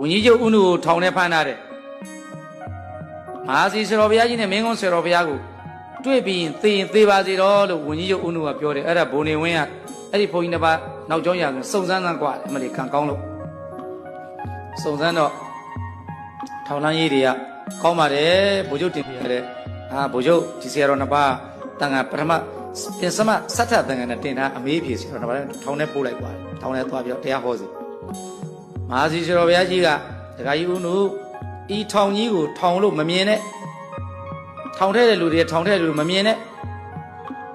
ဝင်းကြီးချုပ်ဥနုကိုထောင်ထဲဖမ်းထားတယ်မဟာစီဆရာဘုရားကြီးနဲ့မင်းကုန်းဆရာဘုရားကိုတွေ့ပြီးရင်သေရင်သေပါစေတော့လို့ဝင်းကြီးချုပ်ဥနုကပြောတယ်အဲ့ဒါဘုံနေဝင်းကအဲ့ဒီဘုန်းကြီးတစ်ပါးနောက်ကျောင်းရာကစုံစမ်းစမ်းกว่าအမလီခံကောင်းလို့စုံစမ်းတော့ထောင်လန်းကြီးတွေကကောင်းပါတယ်ဘုချုပ်တင်ပြရတယ်အာဘုချုပ်ဒီဆရာတော်နှစ်ပါးတန်ခါပထမပြင်စမစတ်ထတန်ခါနဲ့တင်ထားအမေးဖြေဆရာတော်နှစ်ပါးထောင်ထဲပို့လိုက်ပါတယ်ထောင်ထဲသွားပြီးတော့တရားဟောစီ မဟာစီဆရာဘုရားကြီးကဒကာကြီးဦးနုဤထောင်ကြီးကိုထောင်လို့မမြင်နဲ့ထောင်ထဲတဲ့လူတွေထောင်ထဲတဲ့လူမမြင်နဲ့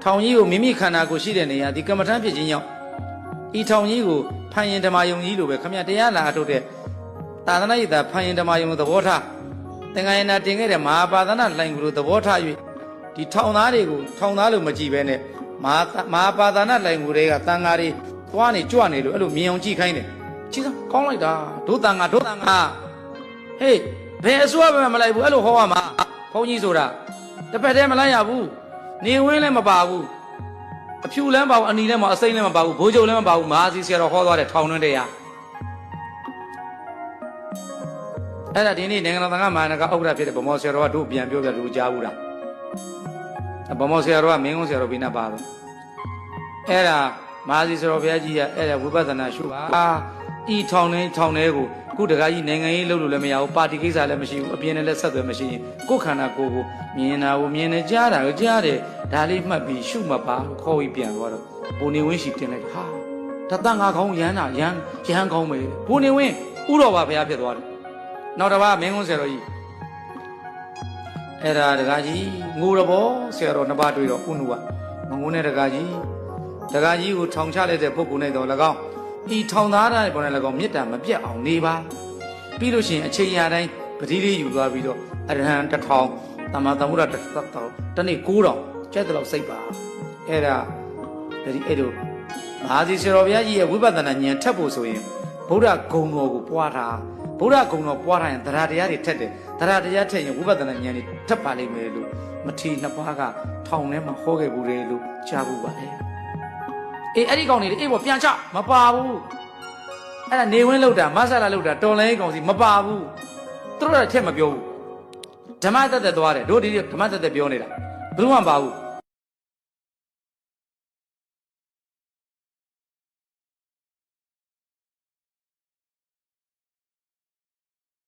ထောင်ကြီးကိုမိမိခန္ဓာကိုယ်ရှိတဲ့နေရာဒီကမ္မထမ်းဖြစ်ခြင်းကြောင့်ဤထောင်ကြီးကိုဖန်ရင်ဓမ္မယုံကြီးလိုပဲခမရတရားလာအထုတ်တဲ့သာသနာ့ရည်သာဖန်ရင်ဓမ္မယုံသဘောထားသင်္ကယနာတင်ခဲ့တဲ့မဟာပါဒနာလိုင်ကိုသဘောထား၍ဒီထောင်သားတွေကိုထောင်သားလို့မကြည့်ပဲနဲ့မဟာမဟာပါဒနာလိုင်ကိုတွေကတန်ဃာတွေသွားနေကြွနေလို့အဲ့လိုမြင်အောင်ကြည့်ခိုင်းတယ် ကြည့်စမ်းကောင်းလိုက်တာဒုတန်ငါဒုတန်ငါဟေးဘယ်အစွာပဲမလိုက်ဘူးအဲ့လိုဟောရမှာဘုန်းကြီးဆိုတာတစ်ဖက်တည်းမလိုက်ရဘူးနေဝင်းလည်းမပါဘူးအဖြူလည်းမပါဘူးအနီလည်းမအစိမ့်လည်းမပါဘူးဘိုးချုပ်လည်းမပါဘူးမဟာစီဆရာတော်ဟောသွားတဲ့ထောင်တွင်းတရားအဲ့ဒါဒီနေ့နိုင်ငံတော်သံဃာမဟာနကဥက္ကဋ္ဌဖြစ်တဲ့ဗမောဆရာတော်ကတို့ပြန်ပြောပြလူကြားဘူးလားဗမောဆရာတော်ကမင်းကုန်းဆရာတော်ဘိနာပါတော့အဲ့ဒါမဟာစီစရောဘုရားကြီးကအဲ့ဒါဝိပဿနာရှုပါ ဤထောင်နေထောင်နေကိုခုတကားကြီးနိုင်ငံရေးလုပ်လို့လည်းမရဘူးပါတီကိစ္စလည်းမရှိဘူးအပြင်းနဲ့လည်းဆက်သွယ်မရှိရင်ကိုယ်ခန္ဓာကိုယ်ကိုမြင်တာကိုမြင်နေကြားတာကိုကြားတယ်ဒါလေးမှတ်ပြီးရှုမှတ်ပါခေါ်ပြီးပြန်သွားတော့ဘုံနေဝင်းရှိတင်လိုက်ဟာတတငါကောင်းရမ်းတာရမ်းရမ်းကောင်းပဲဘုံနေဝင်းဥတော်ပါဘုရားဖြစ်သွားတယ်နောက်တစ်ပါးမင်းကုန်းဆရာတော်ကြီးအဲ့ဒါတကားကြီးငိုရဘောဆရာတော်နှစ်ပါးတွေ့တော့ဥနုကမငုံနဲ့တကားကြီးတကာကြီးကိုထောင်ချလိုက်တဲ့ပုဂ္ဂိုလ်နဲ့တော့၎င်း ဤထောင်သားတဲ့ပေါ်နဲ့၎င်းမေတ္တာမပြတ်အောင်နေပါပြီးလို့ရှိရင်အချိန်ရာတိုင်းပတိလေးယူသွားပြီးတော့အရဟံတစ်ထောင်တမန်သမုဒ္ဒတစ်ထောင်တနေ့9000ကျက်တဲ့လောက်စိတ်ပါအဲ့ဒါဒီအဲ့လိုမဟာစီဆရာတော်ဘုရားကြီးရဲ့ဝိပဿနာဉာဏ်ထပ်ဖို့ဆိုရင်ဗုဒ္ဓဂုံတော်ကိုပွားတာဗုဒ္ဓဂုံတော်ပွားထားရင်တရားတရားတွေထက်တယ်တရားတရားထက်ရင်ဝိပဿနာဉာဏ်တွေထပ်ပါလိမ့်မယ်လို့မထေရနှစ်ပါးကထောင်ထဲမှာဟောခဲ့ဘူးလေလို့ကြားဘူးပါလေ အေးအဲ့ဒီကောင်နေလေအေးပေါ့ပြန်ချမပါဘူးအဲ့ဒါနေဝင်းလောက်တာမဆလာလောက်တာတော်လိုင်းကောင်စီမပါဘူးသူတို့ကထက်မပြောဘူးဓမ္မသက်သက်သွားတယ်တို့ဒီဓမ္မသက်သက်ပြောနေတာဘယ်သူမှမပါဘူး